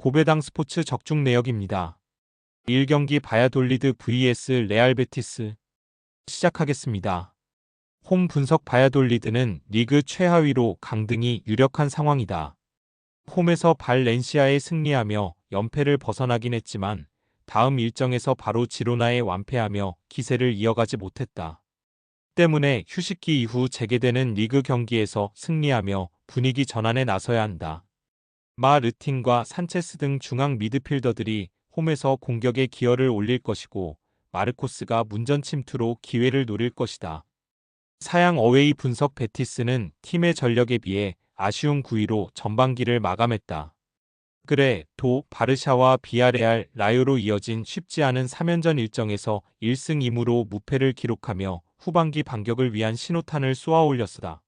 고배당 스포츠 적중 내역입니다. 1경기 바야돌리드 vs 레알 베티스 시작하겠습니다. 홈 분석 바야돌리드는 리그 최하위로 강등이 유력한 상황이다. 홈에서 발렌시아에 승리하며 연패를 벗어나긴 했지만 다음 일정에서 바로 지로나에 완패하며 기세를 이어가지 못했다. 때문에 휴식기 이후 재개되는 리그 경기에서 승리하며 분위기 전환에 나서야 한다. 마 르틴과 산체스 등 중앙 미드필더들이 홈에서 공격에 기여를 올릴 것이고 마르코스가 문전 침투로 기회를 노릴 것이다. 사양 어웨이 분석 베티스는 팀의 전력에 비해 아쉬운 9위로 전반기를 마감했다. 그래, 도, 바르샤와 비아레알, 라요로 이어진 쉽지 않은 3연전 일정에서 1승 2무로 무패를 기록하며 후반기 반격을 위한 신호탄을 쏘아 올렸으다.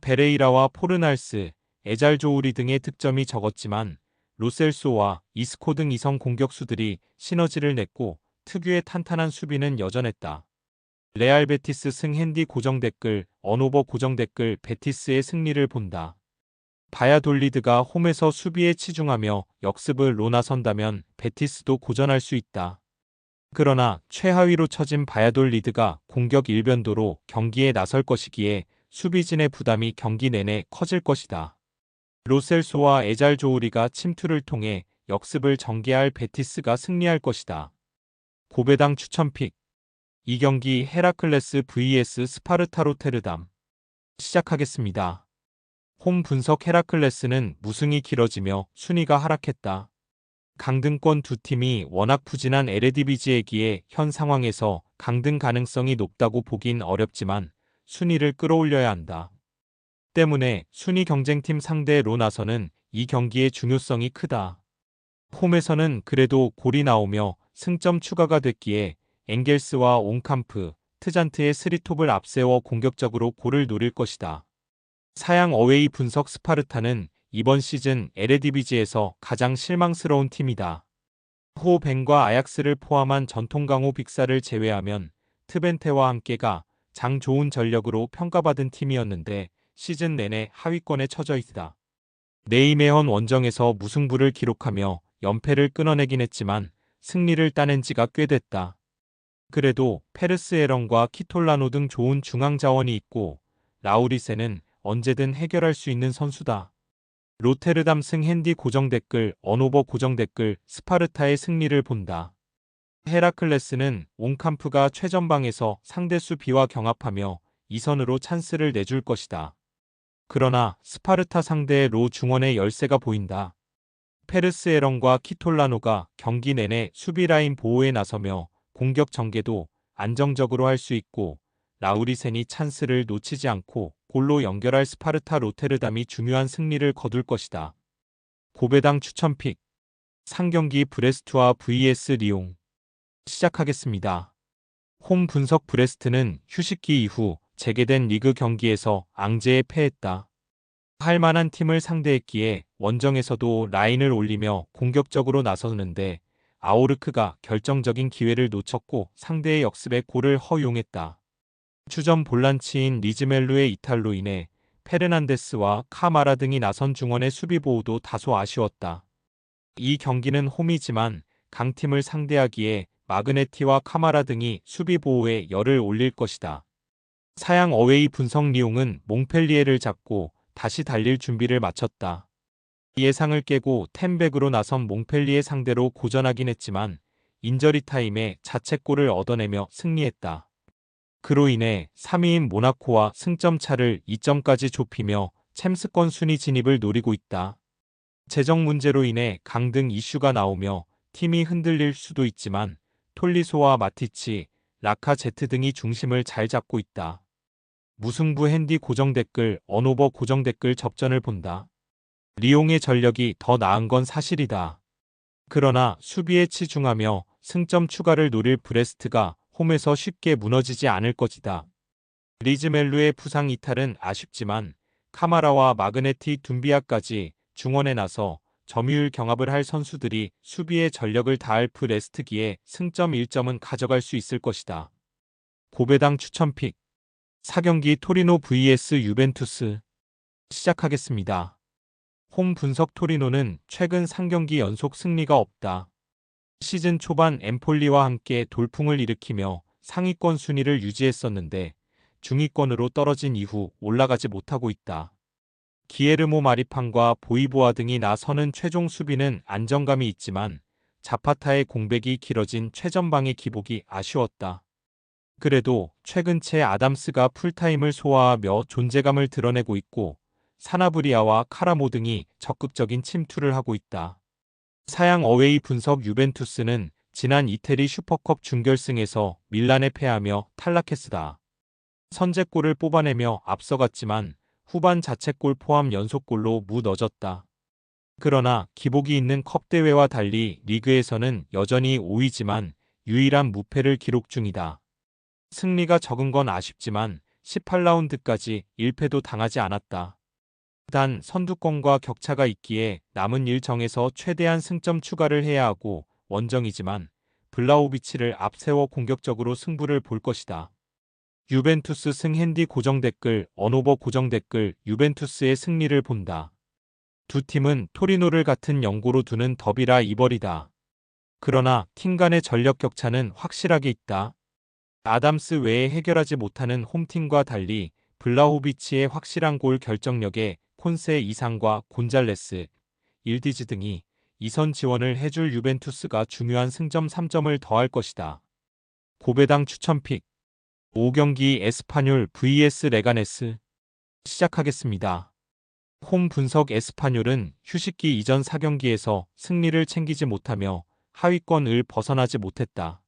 베레이라와 포르날스, 에잘조우리 등의 득점이 적었지만 로셀소와 이스코 등 이성 공격수들이 시너지를 냈고 특유의 탄탄한 수비는 여전했다. 레알 베티스 승 핸디 고정 댓글, 언오버 고정 댓글 베티스의 승리를 본다. 바야돌리드가 홈에서 수비에 치중하며 역습을 로나선다면 베티스도 고전할 수 있다. 그러나 최하위로 처진 바야돌리드가 공격 일변도로 경기에 나설 것이기에 수비진의 부담이 경기 내내 커질 것이다. 로셀소와 에잘조우리가 침투를 통해 역습을 전개할 베티스가 승리할 것이다. 고배당 추천픽 이 경기 헤라클레스 vs 스파르타 로 테르담 시작하겠습니다. 홈 분석 헤라클레스는 무승이 길어지며 순위가 하락했다. 강등권 두 팀이 워낙 부진한 에레디비지에기에 현 상황에서 강등 가능성이 높다고 보긴 어렵지만 순위를 끌어올려야 한다. 때문에 순위 경쟁팀 상대로 나서는 이 경기의 중요성이 크다. 홈에서는 그래도 골이 나오며 승점 추가가 됐기에 엥겔스와 옹캄프, 트잔트의 스리톱을 앞세워 공격적으로 골을 노릴 것이다. 사양 어웨이 분석 스파르타는 이번 시즌 에레디비지에서 가장 실망스러운 팀이다. 호 벤과 아약스를 포함한 전통 강호 빅사를 제외하면 트벤테와 함께가 장 좋은 전력으로 평가받은 팀이었는데 시즌 내내 하위권에 처져 있다. 네이메헌 원정에서 무승부를 기록하며 연패를 끊어내긴 했지만 승리를 따낸 지가 꽤 됐다. 그래도 페르스 에런과 키톨라노 등 좋은 중앙 자원이 있고 라우리세는 언제든 해결할 수 있는 선수다. 로테르담 승 핸디 고정 댓글, 언오버 고정 댓글, 스파르타의 승리를 본다. 헤라클레스는 옹캄프가 최전방에서 상대수 비와 경합하며 이선으로 찬스를 내줄 것이다. 그러나 스파르타 상대의 로 중원의 열세가 보인다. 페르스 에런과 키톨라노가 경기 내내 수비 라인 보호에 나서며 공격 전개도 안정적으로 할 수 있고 라우리센이 찬스를 놓치지 않고 골로 연결할 스파르타 로테르담이 중요한 승리를 거둘 것이다. 고배당 추천픽 상경기 브레스트와 vs 리옹 시작하겠습니다. 홈 분석 브레스트는 휴식기 이후 재개된 리그 경기에서 앙제에 패했다. 할 만한 팀을 상대했기에 원정에서도 라인을 올리며 공격적으로 나섰는데 아오르크가 결정적인 기회를 놓쳤고 상대의 역습에 골을 허용했다. 추전 볼란치인 리즈멜루의 이탈로 인해 페르난데스와 카마라 등이 나선 중원의 수비 보호도 다소 아쉬웠다. 이 경기는 홈이지만 강팀을 상대하기에 마그네티와 카마라 등이 수비 보호에 열을 올릴 것이다. 사양 어웨이 분석 리용은 몽펠리에를 잡고 다시 달릴 준비를 마쳤다. 예상을 깨고 텐백으로 나선 몽펠리에 상대로 고전하긴 했지만 인저리 타임에 자책골을 얻어내며 승리했다. 그로 인해 3위인 모나코와 승점 차를 2점까지 좁히며 챔스권 순위 진입을 노리고 있다. 재정 문제로 인해 강등 이슈가 나오며 팀이 흔들릴 수도 있지만 톨리소와 마티치, 라카 제트 등이 중심을 잘 잡고 있다. 무승부 핸디 고정 댓글, 언오버 고정 댓글 접전을 본다. 리옹의 전력이 더 나은 건 사실이다. 그러나 수비에 치중하며 승점 추가를 노릴 브레스트가 홈에서 쉽게 무너지지 않을 것이다. 리즈멜루의 부상 이탈은 아쉽지만 카마라와 마그네티 둠비아까지 중원에 나서 점유율 경합을 할 선수들이 수비에 전력을 다할 프레스트기에 승점 1점은 가져갈 수 있을 것이다. 고배당 추천픽 4경기 토리노 vs 유벤투스 시작하겠습니다. 홈 분석 토리노는 최근 3경기 연속 승리가 없다. 시즌 초반 엠폴리와 함께 돌풍을 일으키며 상위권 순위를 유지했었는데 중위권으로 떨어진 이후 올라가지 못하고 있다. 기에르모 마리판과 보이보아 등이 나서는 최종 수비는 안정감이 있지만 자파타의 공백이 길어진 최전방의 기복이 아쉬웠다. 그래도 최근 채 아담스가 풀타임을 소화하며 존재감을 드러내고 있고 사나브리아와 카라모 등이 적극적인 침투를 하고 있다. 사양 어웨이 분석 유벤투스는 지난 이태리 슈퍼컵 준결승에서 밀란에 패하며 탈락했으다. 선제골을 뽑아내며 앞서갔지만 후반 자책골 포함 연속골로 무너졌다. 그러나 기복이 있는 컵 대회와 달리 리그에서는 여전히 5위지만 유일한 무패를 기록 중이다. 승리가 적은 건 아쉽지만 18라운드까지 1패도 당하지 않았다. 단 선두권과 격차가 있기에 남은 일정에서 최대한 승점 추가를 해야 하고 원정이지만 블라우비치를 앞세워 공격적으로 승부를 볼 것이다. 유벤투스 승 핸디 고정 댓글 언오버 고정 댓글 유벤투스의 승리를 본다. 두 팀은 토리노를 같은 연고로 두는 더비라 이벌이다. 그러나 팀 간의 전력 격차는 확실하게 있다. 아담스 외에 해결하지 못하는 홈팀과 달리 블라호비치의 확실한 골 결정력에 콘세 이상과 곤잘레스, 일디즈 등이 이선 지원을 해줄 유벤투스가 중요한 승점 3점을 더할 것이다. 고배당 추천픽 5경기 에스파뇰 vs 레가네스 시작하겠습니다. 홈 분석 에스파뇰은 휴식기 이전 4경기에서 승리를 챙기지 못하며 하위권을 벗어나지 못했다.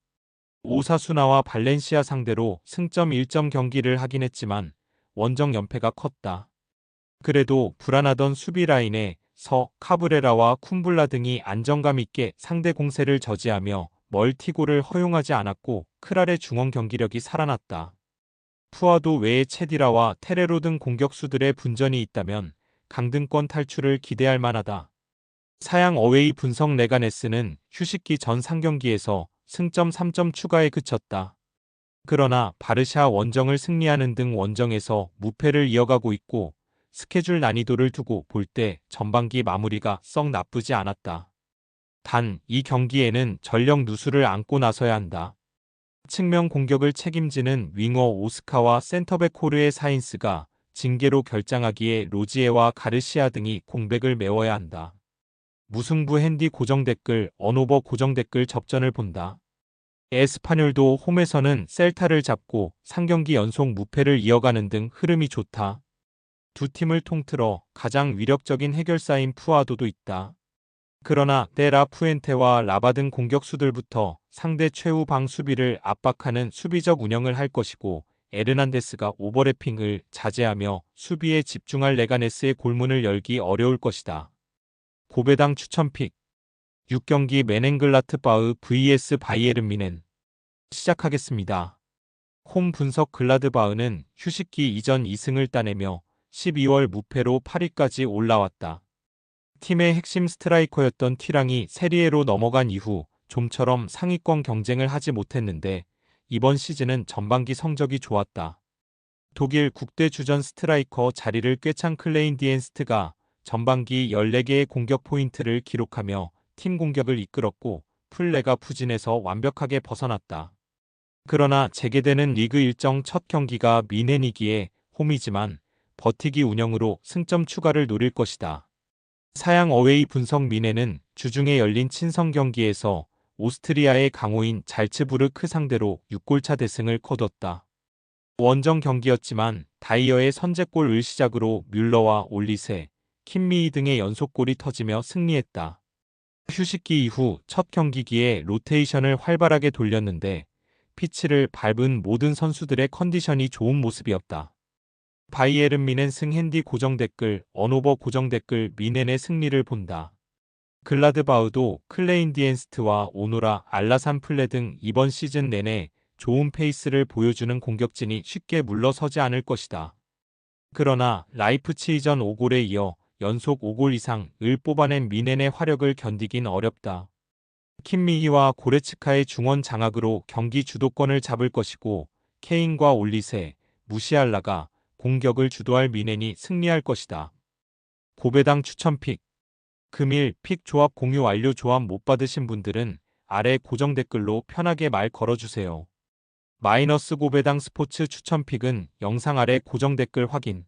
오사수나와 발렌시아 상대로 승점 1점 경기를 하긴 했지만 원정 연패가 컸다. 그래도 불안하던 수비 라인에 서, 카브레라와 쿰블라 등이 안정감 있게 상대 공세를 저지하며 멀티골을 허용하지 않았고 크랄의 중원 경기력이 살아났다. 푸아도 외에 체디라와 테레로 등 공격수들의 분전이 있다면 강등권 탈출을 기대할 만하다. 사양 어웨이 분석 레가네스는 휴식기 전 상경기에서 승점 3점 추가에 그쳤다. 그러나 바르샤 원정을 승리하는 등 원정에서 무패를 이어가고 있고 스케줄 난이도를 두고 볼 때 전반기 마무리가 썩 나쁘지 않았다. 단 이 경기에는 전력 누수를 안고 나서야 한다. 측면 공격을 책임지는 윙어 오스카와 센터백 코르의 사인스가 징계로 결장하기에 로지에와 가르시아 등이 공백을 메워야 한다. 무승부 핸디 고정 댓글, 언오버 고정 댓글 접전을 본다. 에스파뇰도 홈에서는 셀타를 잡고 3경기 연속 무패를 이어가는 등 흐름이 좋다. 두 팀을 통틀어 가장 위력적인 해결사인 푸아도도 있다. 그러나 데라 푸엔테와 라바 등 공격수들부터 상대 최후 방 수비를 압박하는 수비적 운영을 할 것이고 에르난데스가 오버래핑을 자제하며 수비에 집중할 레가네스의 골문을 열기 어려울 것이다. 고배당 추천픽 6경기 메넨글라트 바흐 vs 바이에른 미넨 시작하겠습니다. 홈 분석 글라드바흐는 휴식기 이전 2승을 따내며 12월 무패로 8위까지 올라왔다. 팀의 핵심 스트라이커였던 티랑이 세리에로 넘어간 이후 좀처럼 상위권 경쟁을 하지 못했는데 이번 시즌은 전반기 성적이 좋았다. 독일 국대 주전 스트라이커 자리를 꿰찬 클레인 디엔스트가 전반기 14개의 공격 포인트를 기록하며 팀 공격을 이끌었고 플레가 부진해서 완벽하게 벗어났다. 그러나 재개되는 리그 일정 첫 경기가 미넨이기에 홈이지만 버티기 운영으로 승점 추가를 노릴 것이다. 사양 어웨이 분석 미넨은 주중에 열린 친선 경기에서 오스트리아의 강호인 잘츠부르크 상대로 6골차 대승을 거뒀다. 원정 경기였지만 다이어의 선제골을 시작으로 뮬러와 올리세, 킴미이 등의 연속골이 터지며 승리했다. 휴식기 이후 첫 경기기에 로테이션을 활발하게 돌렸는데 피치를 밟은 모든 선수들의 컨디션이 좋은 모습이었다. 바이에른 미넨 승 핸디 고정 댓글, 언오버 고정 댓글 미넨의 승리를 본다. 글라드바우도 클레인 디엔스트와 오노라, 알라산 플레 등 이번 시즌 내내 좋은 페이스를 보여주는 공격진이 쉽게 물러서지 않을 것이다. 그러나 라이프치히전 5골에 이어 연속 5골 이상을 뽑아낸 미넨의 화력을 견디긴 어렵다. 킴미히와 고레츠카의 중원 장악으로 경기 주도권을 잡을 것이고 케인과 올리세, 무시알라가 공격을 주도할 미넨이 승리할 것이다. 고배당 추천 픽. 금일 픽 조합 공유 완료 조합 못 받으신 분들은 아래 고정 댓글로 편하게 말 걸어주세요. 마이너스 고배당 스포츠 추천 픽은 영상 아래 고정 댓글 확인.